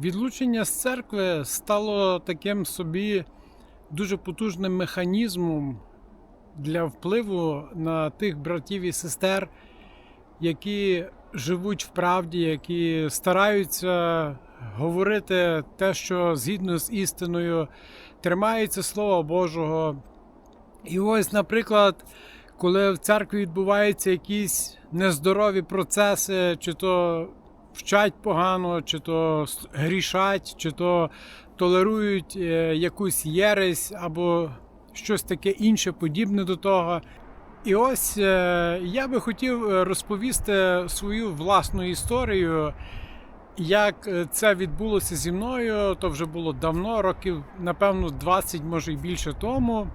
Відлучення з церкви стало таким собі дуже потужним механізмом для впливу на тих братів і сестер, які живуть в правді, які стараються говорити те, що згідно з істиною, тримаються Слова Божого. І ось, наприклад, коли в церкві відбуваються якісь нездорові процеси, чи то вчать погано, чи то грішать, чи то толерують е, якусь єресь або щось таке інше подібне до того. І ось е, я би хотів е, розповісти свою власну історію, як це відбулося зі мною. То вже було давно, років, напевно, 20, може і більше тому.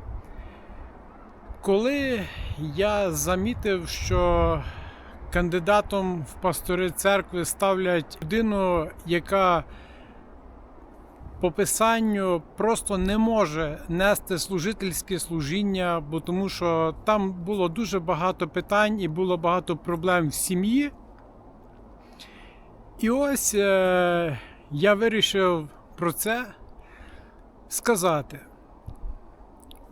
Коли я замітив, що кандидатом в пастори церкви ставлять людину, яка по писанню просто не може нести служительське служіння, бо тому що там було дуже багато питань і було багато проблем в сім'ї. І ось е, я вирішив про це сказати.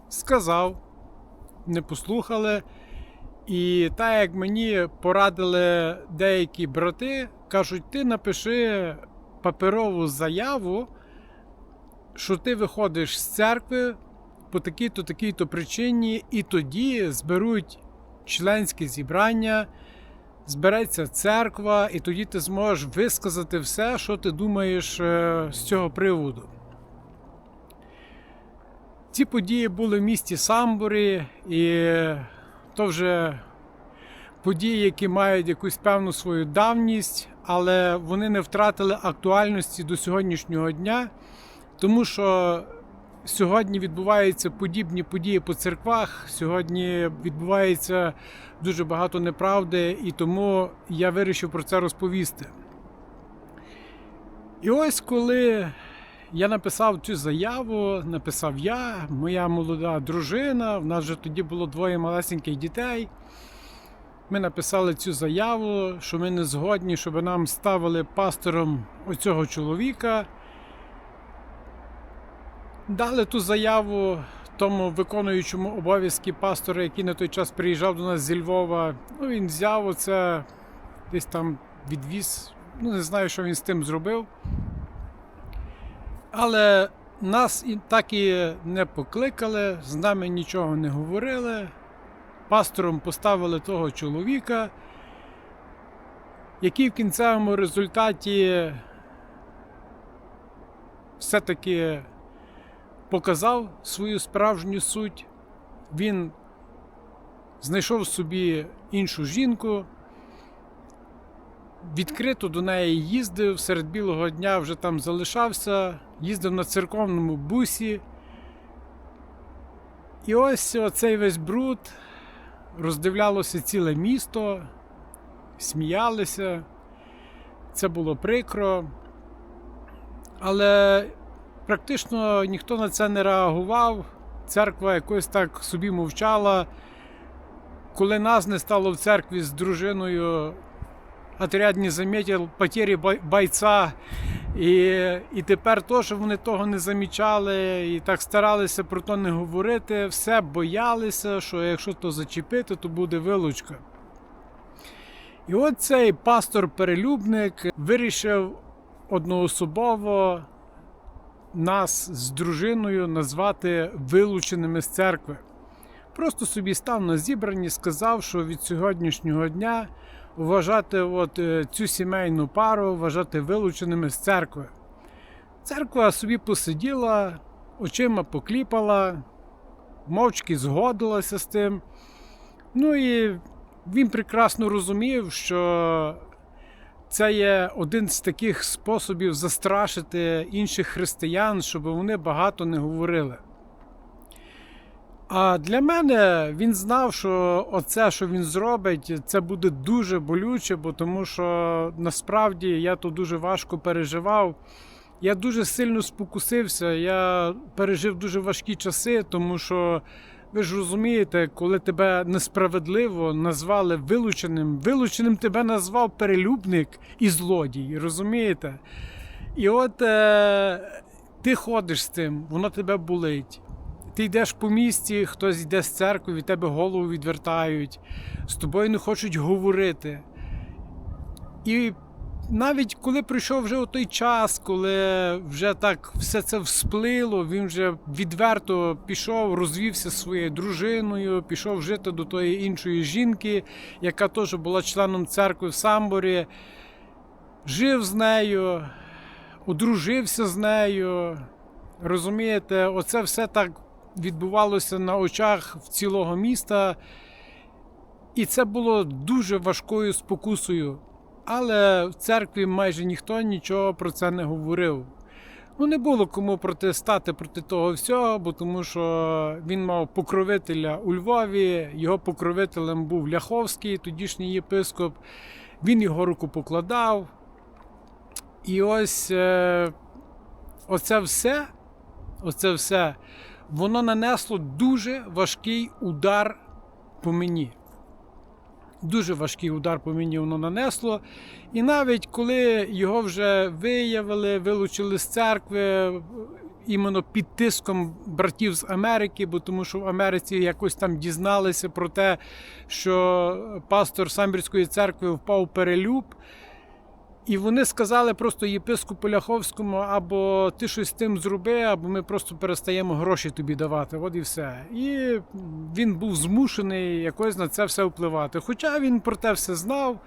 Сказав, не послухали. І так як мені порадили деякі брати, кажуть, ти напиши паперову заяву, що ти виходиш з церкви по такій-то такій-то причині, і тоді зберуть членське зібрання, збереться церква, і тоді ти зможеш висказати все, що ти думаєш е, з цього приводу. Ці події були в місті Самбурі, і то вже події, які мають якусь певну свою давність, але вони не втратили актуальності до сьогоднішнього дня, тому що сьогодні відбуваються подібні події по церквах. Сьогодні відбувається дуже багато неправди, і тому я вирішив про це розповісти. І ось коли я написав цю заяву, написав я, моя молода дружина. В нас вже тоді було двоє малесеньких дітей. Ми написали цю заяву, що ми не згодні, щоб нам ставили пастором оцього чоловіка. Дали ту заяву тому виконуючому обов'язки пастора, який на той час приїжджав до нас зі Львова. Ну, він взяв оце, десь там відвіз. Ну, не знаю, що він з тим зробив. Але нас і так і не покликали, з нами нічого не говорили. Пастором поставили того чоловіка, який в кінцевому результаті все-таки показав свою справжню суть. Він знайшов собі іншу жінку, відкрито до неї їздив, серед білого дня вже там залишався, їздив на церковному бусі. І ось оцей весь бруд роздивлялося ціле місто, сміялися. Це було прикро. Але практично ніхто на це не реагував. Церква якось так собі мовчала. Коли нас не стало в церкві з дружиною, отряд не замітив потері бой- бойця. І, і тепер теж вони того не замічали і так старалися про то не говорити. Все боялися, що якщо то зачепити, то буде вилучка. І от цей пастор-перелюбник вирішив одноособово нас з дружиною назвати вилученими з церкви. Просто собі став на зібранні, сказав, що від сьогоднішнього дня вважати от, е, цю сімейну пару, вважати вилученими з церкви. Церква собі посиділа, очима покліпала, мовчки згодилася з тим. Ну і він прекрасно розумів, що це є один з таких способів застрашити інших християн, щоб вони багато не говорили. А для мене він знав, що оце, що він зробить, це буде дуже болюче, бо тому що насправді я то дуже важко переживав. Я дуже сильно спокусився. Я пережив дуже важкі часи, тому що ви ж розумієте, коли тебе несправедливо назвали вилученим, вилученим тебе назвав перелюбник і злодій, розумієте? І от е, ти ходиш з тим, воно тебе болить. Ти йдеш по місті, хтось йде з церкви, від тебе голову відвертають, з тобою не хочуть говорити. І навіть коли прийшов вже той час, коли вже так все це всплило, він вже відверто пішов, розвівся своєю дружиною, пішов жити до тої іншої жінки, яка теж була членом церкви в Самборі, жив з нею, одружився з нею. Розумієте, оце все так відбувалося на очах в цілого міста. І це було дуже важкою спокусою. Але в церкві майже ніхто нічого про це не говорив. Ну, не було кому протистати проти того всього, бо тому що він мав покровителя у Львові, його покровителем був Ляховський, тодішній єпископ. Він його руку покладав. І ось е, оце все, оце все, воно нанесло дуже важкий удар по мені. Дуже важкий удар по мені воно нанесло. І навіть коли його вже виявили, вилучили з церкви іменно під тиском братів з Америки, бо тому що в Америці якось там дізналися про те, що пастор Самбірської церкви впав перелюб. І вони сказали просто єпископу Ляховському, або ти щось з тим зроби, або ми просто перестаємо гроші тобі давати. От і все. І він був змушений якось на це все впливати. Хоча він про те все знав.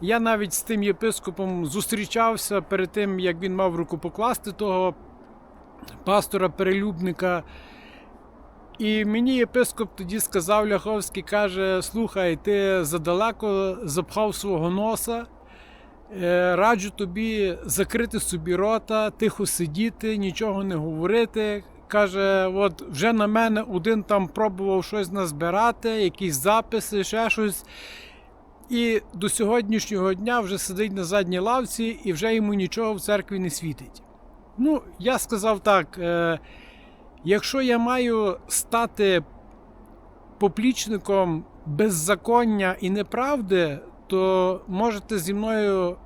Я навіть з тим єпископом зустрічався перед тим, як він мав руку покласти того пастора-перелюбника. І мені єпископ тоді сказав Ляховський, каже: слухай, ти задалеко запхав свого носа. Е, Раджу тобі закрити собі рота, тихо сидіти, нічого не говорити. Каже, от вже на мене один там пробував щось назбирати, якісь записи, ще щось. І до сьогоднішнього дня вже сидить на задній лавці і вже йому нічого в церкві не світить. Ну, я сказав так: е, якщо я маю стати поплічником беззаконня і неправди, то можете зі мною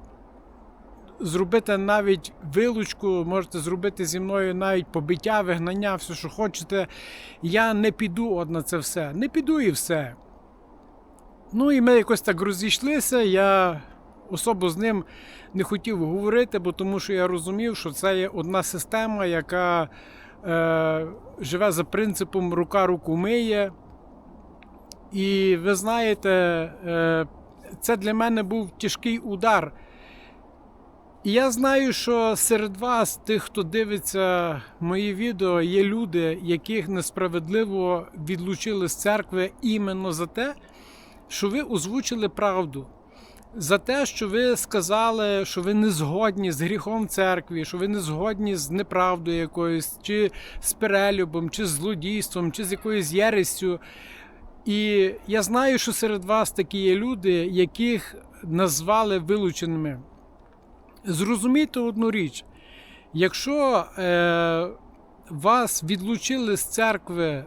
зробити навіть вилучку, можете зробити зі мною навіть побиття, вигнання, все, що хочете. Я не піду от на це все. Не піду і все. Ну і ми якось так розійшлися. Я особо з ним не хотів говорити, бо тому що я розумів, що це є одна система, яка е, живе за принципом рука руку миє. І ви знаєте, е, це для мене був тяжкий удар. І я знаю, що серед вас, тих, хто дивиться мої відео, є люди, яких несправедливо відлучили з церкви іменно за те, що ви озвучили правду. За те, що ви сказали, що ви не згодні з гріхом церкві, що ви не згодні з неправдою якоюсь, чи з перелюбом, чи з злодійством, чи з якоюсь єрестю. І я знаю, що серед вас такі є люди, яких назвали вилученими. Зрозумійте одну річ: якщо е, вас відлучили з церкви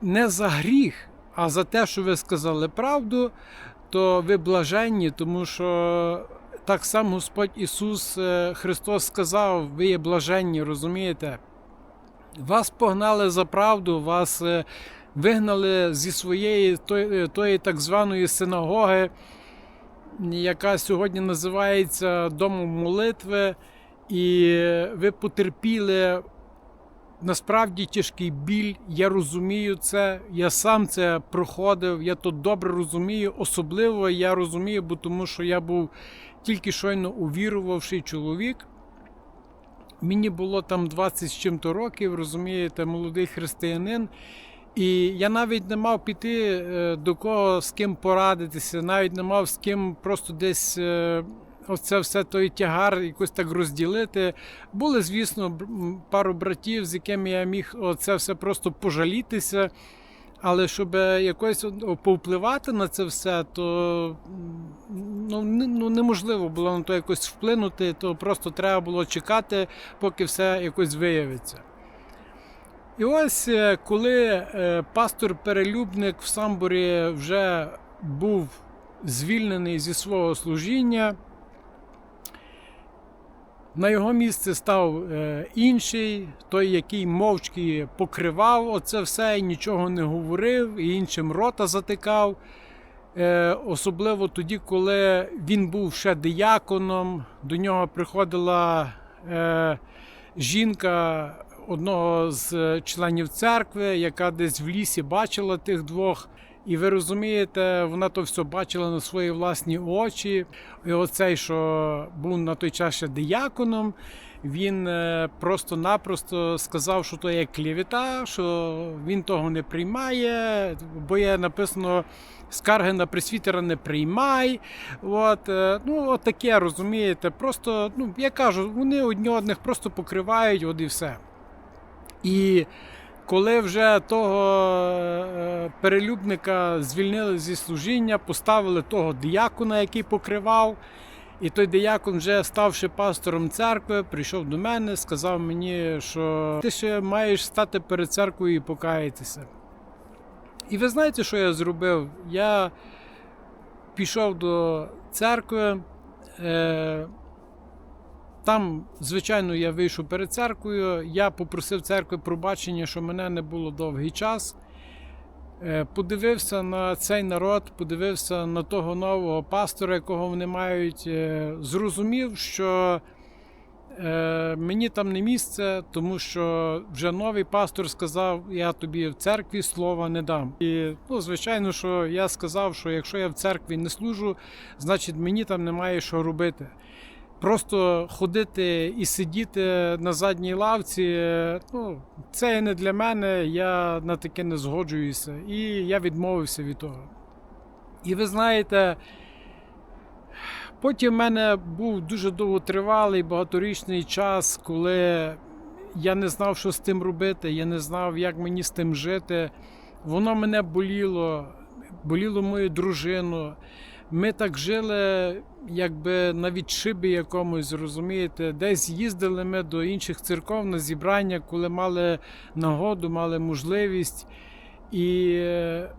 не за гріх, а за те, що ви сказали правду, то ви блаженні, тому що так само Господь Ісус е, Христос сказав, ви є блаженні, розумієте? Вас погнали за правду, вас е, вигнали зі своєї тої, тої так званої синагоги, яка сьогодні називається Домом молитви, і ви потерпіли насправді тяжкий біль. Я розумію це, я сам це проходив, я то добре розумію. Особливо я розумію, бо тому що я був тільки щойно увірувавший чоловік. Мені було там 20 з чим-то років, розумієте, молодий християнин. І я навіть не мав піти е, до кого з ким порадитися, навіть не мав з ким просто десь е, оце все той тягар якось так розділити. Були, звісно, пару братів, з якими я міг це все просто пожалітися. Але щоб якось повпливати на це все, то ну, ну, неможливо було на то якось вплинути, то просто треба було чекати, поки все якось виявиться. І ось е, коли е, пастор-перелюбник в Самборі вже був звільнений зі свого служіння, На його місце став е, інший, той, який мовчки покривав оце все і нічого не говорив, і іншим рота затикав. Особливо тоді, коли він був ще дияконом, до нього приходила жінка одного з е, членів церкви, яка десь в лісі бачила тих двох. І ви розумієте, вона то все бачила на свої власні очі. І оцей, що був на той час ще дияконом, він е, просто-напросто сказав, що то є клівета, що він того не приймає, бо є написано скарги на пресвітера не приймай. От, е, ну, от таке, розумієте. Просто, ну, я кажу, вони одні одних просто покривають, от і все. І коли вже того е, перелюбника звільнили зі служіння, поставили того діякона, який покривав. І той диякон, вже ставши пастором церкви, прийшов до мене, сказав мені, що ти ще маєш стати перед церквою і покаятися. І ви знаєте, що я зробив? Я пішов до церкви. Е, там, звичайно, я вийшов перед церквою. Я попросив церкви пробачення, що мене не було довгий час. Е, Подивився на цей народ, подивився на того нового пастора, якого вони мають. е, Зрозумів, що е, мені там не місце, тому що вже новий пастор сказав: я тобі в церкві слова не дам. І ну, звичайно, що я сказав, що якщо я в церкві не служу, значить мені там немає що робити. Просто ходити і сидіти на задній лавці, е, ну, це не для мене, я на таке не згоджуюся. І я відмовився від того. І ви знаєте, потім в мене був дуже довготривалий багаторічний час, коли я не знав, що з тим робити, я не знав, як мені з тим жити. Воно мене боліло, боліло мою дружину. Ми так жили, якби на відшибі якомусь, розумієте, десь їздили ми до інших церков на зібрання, коли мали нагоду, мали можливість і е,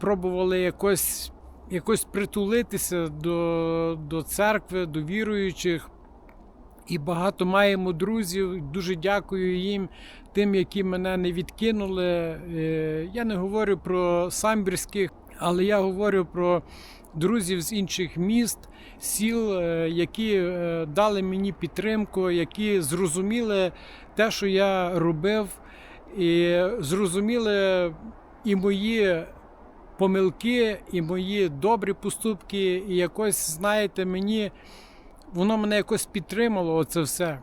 пробували якось, якось притулитися до, до церкви, до віруючих. І багато маємо друзів. Дуже дякую їм, тим, які мене не відкинули. Е, Я не говорю про самбірських, але я говорю про друзів з інших міст, сіл, е, які е, дали мені підтримку, які зрозуміли те, що я робив, і зрозуміли і мої помилки, і мої добрі поступки, і якось, знаєте, мені воно мене якось підтримало, оце все.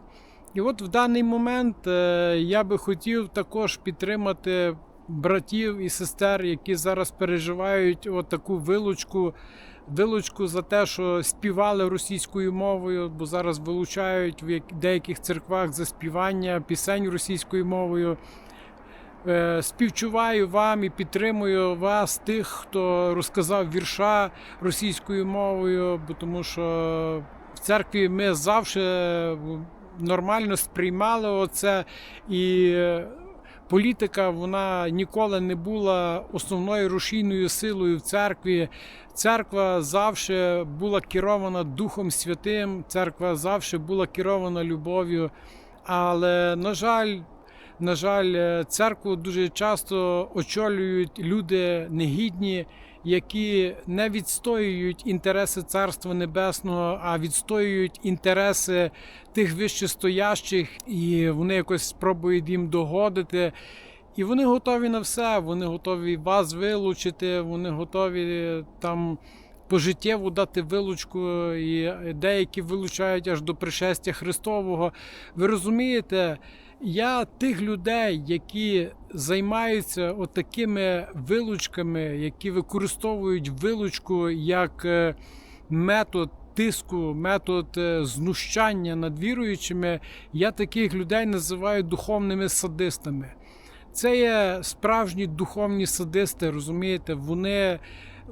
І от в даний момент е, я би хотів також підтримати братів і сестер, які зараз переживають от таку вилучку. Вилучку за те, що співали російською мовою, бо зараз вилучають в деяких церквах за співання пісень російською мовою. Е, Співчуваю вам і підтримую вас, тих, хто розказав вірша російською мовою, бо тому що в церкві ми завжди нормально сприймали оце і. Політика вона ніколи не була основною рушійною силою в церкві. Церква завжди була керована Духом Святим, церква завжди була керована любов'ю. Але, на жаль, на жаль, е, церкву дуже часто очолюють люди негідні, які не відстоюють інтереси Царства Небесного, а відстоюють інтереси тих вищестоящих, і вони якось спробують їм догодити. І вони готові на все. Вони готові вас вилучити, вони готові там пожиттєву дати вилучку, і деякі вилучають аж до пришестя Христового. Ви розумієте? Я тих людей, які займаються отакими вилучками, які використовують вилучку як е, метод тиску, метод е, знущання над віруючими, я таких людей називаю духовними садистами. Це є справжні духовні садисти, розумієте? Вони,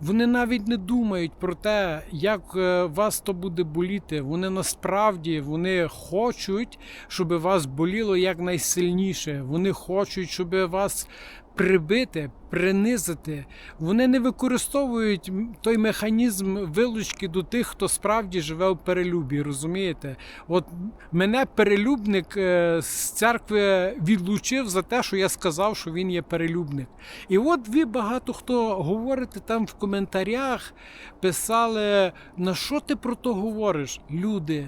вони навіть не думають про те, як е, вас то буде боліти. Вони насправді вони хочуть, щоб вас боліло якнайсильніше. Вони хочуть, щоб вас прибити, принизити. Вони не використовують той механізм вилучки до тих, хто справді живе в перелюбі. Розумієте? От мене перелюбник е, з церкви відлучив за те, що я сказав, що він є перелюбник. І от ви багато хто говорите там в коментарях, писали, на що ти про то говориш? Люди,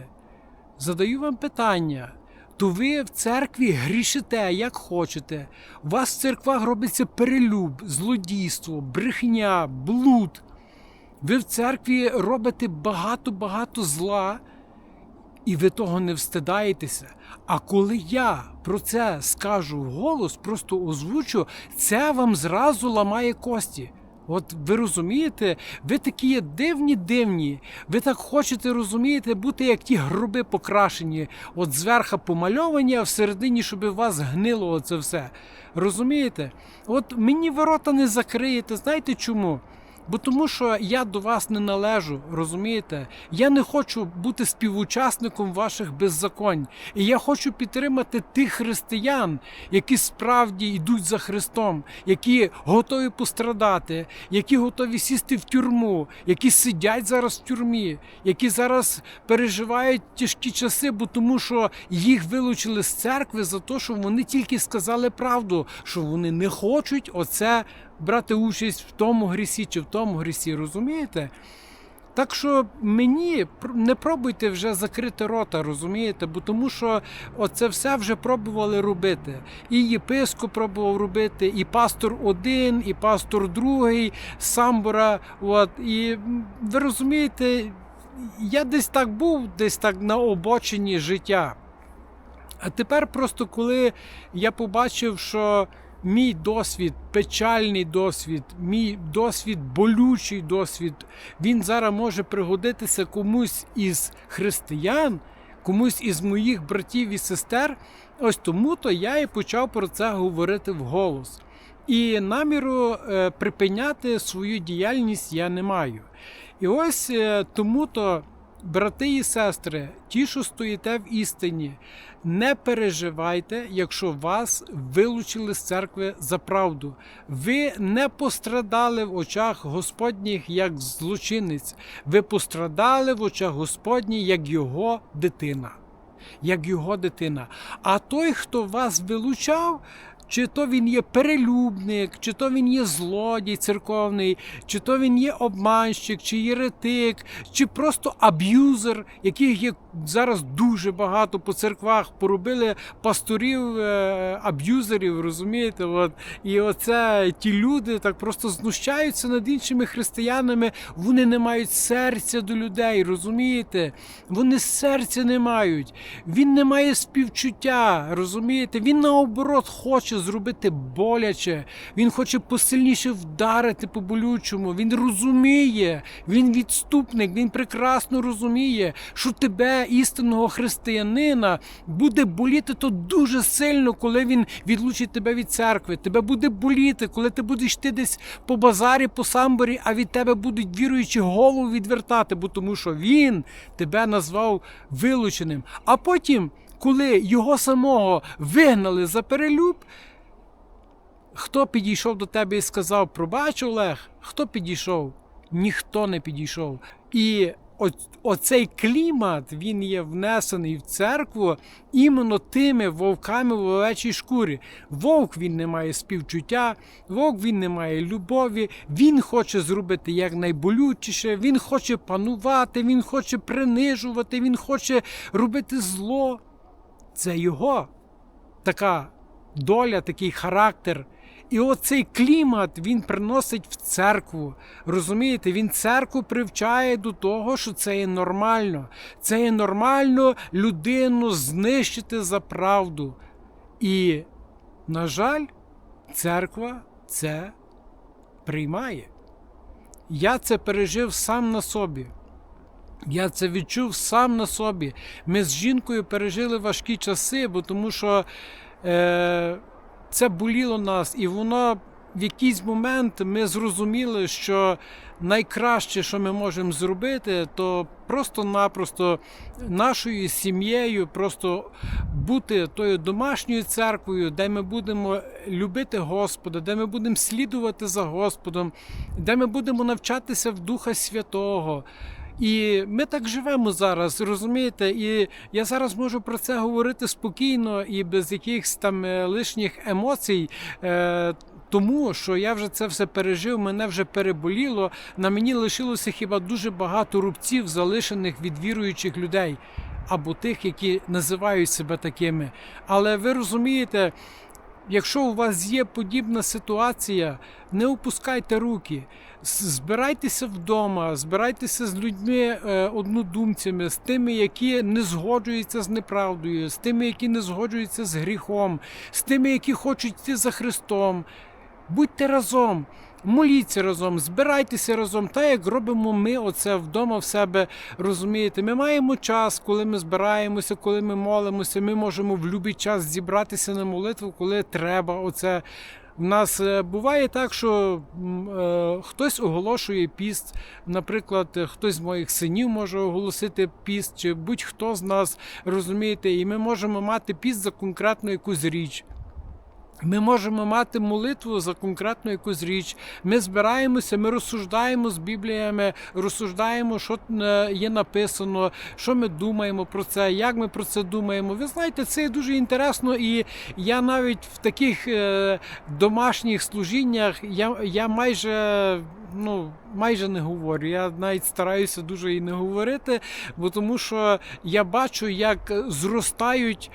задаю вам питання. То ви в церкві грішите, як хочете. У вас в церквах робиться перелюб, злодійство, брехня, блуд. Ви в церкві робите багато-багато зла, і ви того не встидаєтеся. А коли я про це скажу вголос, просто озвучу, це вам зразу ламає кості. От ви розумієте, ви такі дивні, дивні. Ви так хочете розумієте, бути як ті гроби покрашені, от зверха помальовані, а всередині, щоб у вас гнило оце все. Розумієте? От мені ворота не закриєте. Знаєте чому? Бо тому що я до вас не належу, розумієте? Я не хочу бути співучасником ваших беззаконь. І я хочу підтримати тих християн, які справді йдуть за Христом, які готові пострадати, які готові сісти в тюрму, які сидять зараз в тюрмі, які зараз переживають тяжкі часи, бо тому що їх вилучили з церкви за те, що вони тільки сказали правду, що вони не хочуть оце брати участь в тому грісі чи в тому грісі, розумієте? Так що мені не пробуйте вже закрити рота, розумієте? Бо тому що оце все вже пробували робити. І єпископ пробував робити, і пастор один, і пастор другий, самбора. От, і ви розумієте, я десь так був, десь так на обочині життя. А тепер просто коли я побачив, що мій досвід, печальний досвід, мій досвід, болючий досвід, він зараз може пригодитися комусь із християн, комусь із моїх братів і сестер. Ось тому то я і почав про це говорити вголос. І наміру е, припиняти свою діяльність я не маю. І ось е, тому то, брати і сестри, ті, що стоїте в істині, не переживайте, якщо вас вилучили з церкви за правду. Ви не пострадали в очах Господніх як злочинець, ви пострадали в очах Господніх як його дитина. Як його дитина. А той, хто вас вилучав, чи то він є перелюбник, чи то він є злодій церковний, чи то він є обманщик, чи єретик, чи просто аб'юзер, яких є зараз дуже багато по церквах, поробили пасторів е, аб'юзерів, розумієте? От. І оце ті люди так просто знущаються над іншими християнами, вони не мають серця до людей, розумієте? Вони серця не мають. Він не має співчуття, розумієте? Він наоборот хоче зробити боляче, він хоче посильніше вдарити по болючому. Він розуміє, він відступник, він прекрасно розуміє, що тебе, істинного християнина, буде боліти то дуже сильно, коли він відлучить тебе від церкви. Тебе буде боліти, коли ти будеш йти десь по базарі, по самборі, а від тебе будуть віруючі голову відвертати, бо тому що він тебе назвав вилученим. А потім, коли його самого вигнали за перелюб, хто підійшов до тебе і сказав, пробач, Олег, хто підійшов? Ніхто не підійшов. І оцей клімат він є внесений в церкву іменно тими вовками в овечій шкурі. Вовк він не має співчуття, вовк він не має любові, він хоче зробити якнайболючіше, він хоче панувати, він хоче принижувати, він хоче робити зло. Це його така доля, такий характер. І оцей клімат він приносить в церкву. Розумієте, він церкву привчає до того, що це є нормально. Це є нормально людину знищити за правду. І, на жаль, церква це приймає. Я це пережив сам на собі. Я це відчув сам на собі. Ми з жінкою пережили важкі часи, бо тому що е, це боліло нас, і воно в якийсь момент ми зрозуміли, що найкраще, що ми можемо зробити, то просто-напросто нашою сім'єю, просто бути тою домашньою церквою, де ми будемо любити Господа, де ми будемо слідувати за Господом, де ми будемо навчатися в Духа Святого. І ми так живемо зараз, розумієте? І я зараз можу про це говорити спокійно і без якихось там е, лишніх емоцій. Е, тому що я вже це все пережив, мене вже переболіло. На мені лишилося хіба дуже багато рубців, залишених від віруючих людей або тих, які називають себе такими. Але ви розумієте, якщо у вас є подібна ситуація, не опускайте руки. Збирайтеся вдома, збирайтеся з людьми е, однодумцями, з тими, які не згоджуються з неправдою, з тими, які не згоджуються з гріхом, з тими, які хочуть йти за Христом. Будьте разом, моліться разом, збирайтеся разом, так як робимо ми оце вдома в себе. Розумієте, ми маємо час, коли ми збираємося, коли ми молимося. Ми можемо в будь-який час зібратися на молитву, коли треба. Оце. В нас е, буває так, що е, хтось оголошує піст. Наприклад, хтось з моїх синів може оголосити піст, чи будь-хто з нас розумієте, і ми можемо мати піст за конкретну якусь річ. Ми можемо мати молитву за конкретну якусь річ. Ми збираємося, ми розсуждаємо з Бібліями, розсуждаємо, що е, є написано, що ми думаємо про це, як ми про це думаємо. Ви знаєте, це дуже інтересно, і я навіть в таких е, домашніх служіннях я, я майже. Ну, майже не говорю. Я навіть стараюся дуже і не говорити, бо тому що я бачу, як зростають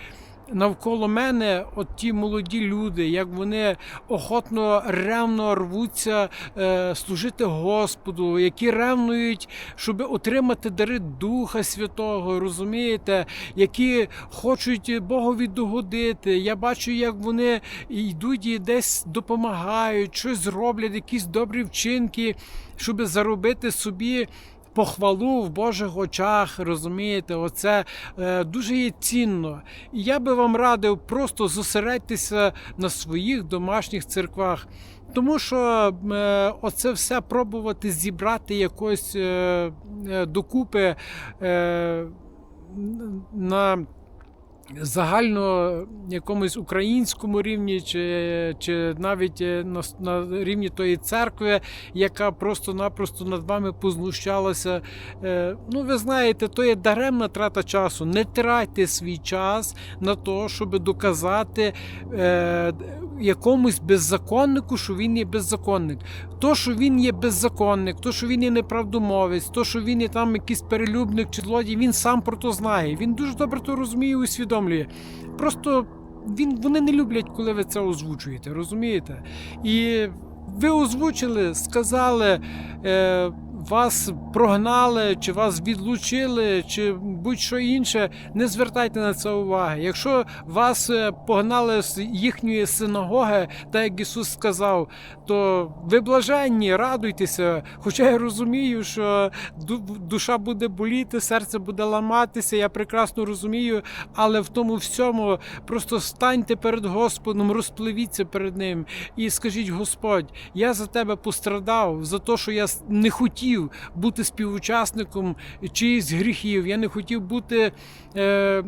навколо мене от ті молоді люди, як вони охотно ревно рвуться е, служити Господу, які ревнують, щоб отримати дари Духа Святого, розумієте, які хочуть Богові догодити. Я бачу, як вони йдуть і десь допомагають, щось роблять, якісь добрі вчинки, щоб заробити собі похвалу в Божих очах, розумієте, оце е, дуже є цінно. І я би вам радив просто зосередьтеся на своїх домашніх церквах. Тому що е, оце все пробувати зібрати якось е, е, докупи е, на загально якомусь українському рівні, чи, чи навіть е, на, на рівні тої церкви, яка просто-напросто над вами познущалася. Е, ну, ви знаєте, то є даремна трата часу. Не тратьте свій час на те, щоб доказати е, якомусь беззаконнику, що він є беззаконник. То, що він є беззаконник, то, що він є неправдомовець, то, що він є там якийсь перелюбник чи злодій, він сам про то знає. Він дуже добре то розуміє і усвідомлює. Просто він, вони не люблять, коли ви це озвучуєте, розумієте? І ви озвучили, сказали, е, вас прогнали, чи вас відлучили, чи будь-що інше, не звертайте на це уваги. Якщо вас е, погнали з їхньої синагоги, так як Ісус сказав, то ви блаженні, радуйтеся. Хоча я розумію, що душа буде боліти, серце буде ламатися, я прекрасно розумію, але в тому всьому просто станьте перед Господом, розпливіться перед Ним і скажіть: Господь, я за тебе пострадав, за те, що я не хотів бути співучасником чиїсь гріхів, я не хотів бути. Е,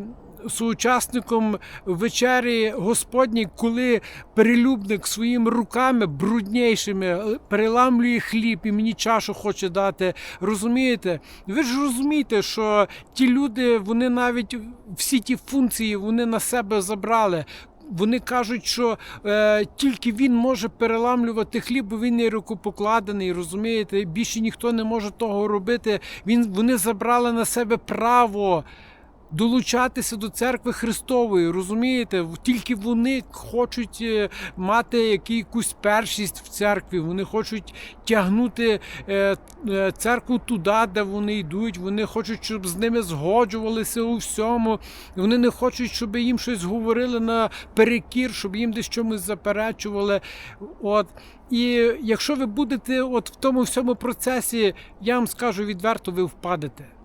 Соучасником вечері Господній, коли перелюбник своїми руками бруднішими переламлює хліб і мені чашу хоче дати. Розумієте? Ви ж розумієте, що ті люди, вони навіть всі ті функції вони на себе забрали. Вони кажуть, що е, тільки він може переламлювати хліб, бо він є рукопокладений, розумієте? Більше ніхто не може того робити. Він, вони забрали на себе право долучатися до церкви Христової, розумієте? Тільки вони хочуть е, мати якусь першість в церкві. Вони хочуть тягнути е, е, церкву туди, де вони йдуть. Вони хочуть, щоб з ними згоджувалися у всьому. Вони не хочуть, щоб їм щось говорили на перекір, щоб їм десь чомусь заперечували. От. І якщо ви будете от в тому всьому процесі, я вам скажу відверто, ви впадете.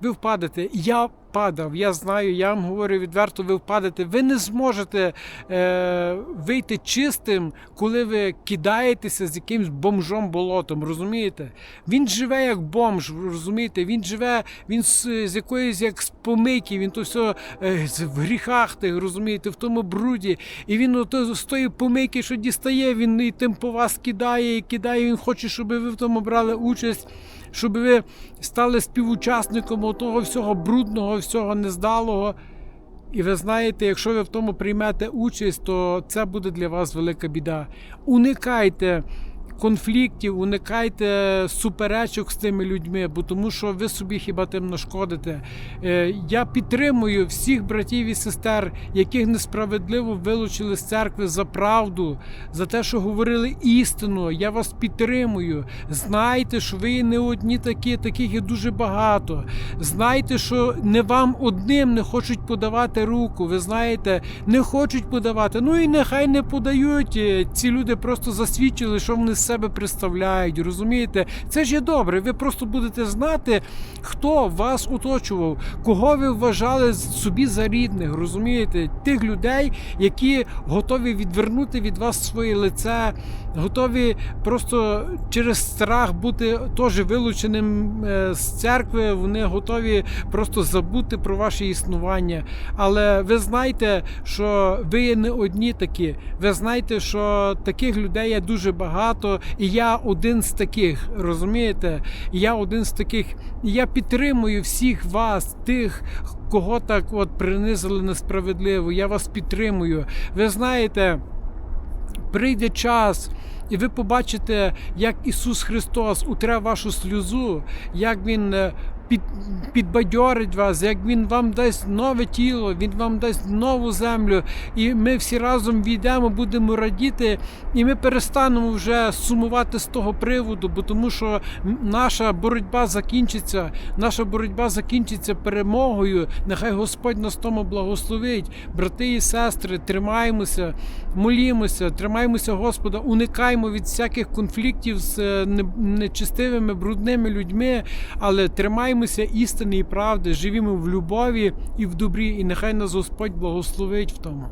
Ви впадете. Я падав, я знаю, я вам говорю відверто, ви впадете. Ви не зможете е, вийти чистим, коли ви кидаєтеся з якимсь бомжом болотом. Розумієте? Він живе як бомж, розумієте? Він живе, він з, з якоїсь як з помийки, він то все е, в гріхах тих, розумієте, в тому бруді. І він ото, з тої помийки, що дістає, він і тим по вас кидає і кидає. Він хоче, щоб ви в тому брали участь щоб ви стали співучасником того всього брудного, всього нездалого. І ви знаєте, якщо ви в тому приймете участь, то це буде для вас велика біда. Уникайте конфліктів, уникайте суперечок з тими людьми, бо тому що ви собі хіба тим нашкодите. Е, Я підтримую всіх братів і сестер, яких несправедливо вилучили з церкви за правду, за те, що говорили істину. Я вас підтримую. Знайте, що ви не одні такі, таких є дуже багато. Знайте, що не вам одним не хочуть подавати руку. Ви знаєте, не хочуть подавати. Ну і нехай не подають. Е, Ці люди просто засвідчили, що вони себе представляють. Розумієте? Це ж є добре. Ви просто будете знати, хто вас оточував, кого ви вважали собі за рідних. Розумієте? Тих людей, які готові відвернути від вас своє лице, готові просто через страх бути теж вилученим е, з церкви. Вони готові просто забути про ваше існування. Але ви знаєте, що ви не одні такі. Ви знаєте, що таких людей є дуже багато, і я один з таких. Розумієте? Я один з таких. Я підтримую всіх вас, тих. Кого так от принизили несправедливо, я вас підтримую. Ви знаєте, прийде час, і ви побачите, як Ісус Христос утре вашу сльозу, як Він е, під, підбадьорить вас, як Він вам дасть нове тіло, Він вам дасть нову землю. І ми всі разом війдемо, будемо радіти, і ми перестанемо вже сумувати з того приводу, бо тому що наша боротьба закінчиться, наша боротьба закінчиться перемогою. Нехай Господь нас тому благословить. Брати і сестри, тримаємося, молімося, тримаємося Господа, уникаємо від всяких конфліктів з е, нечистивими, брудними людьми, але тримаємося істини і правди, живімо в любові і в добрі, і нехай нас Господь благословить в тому.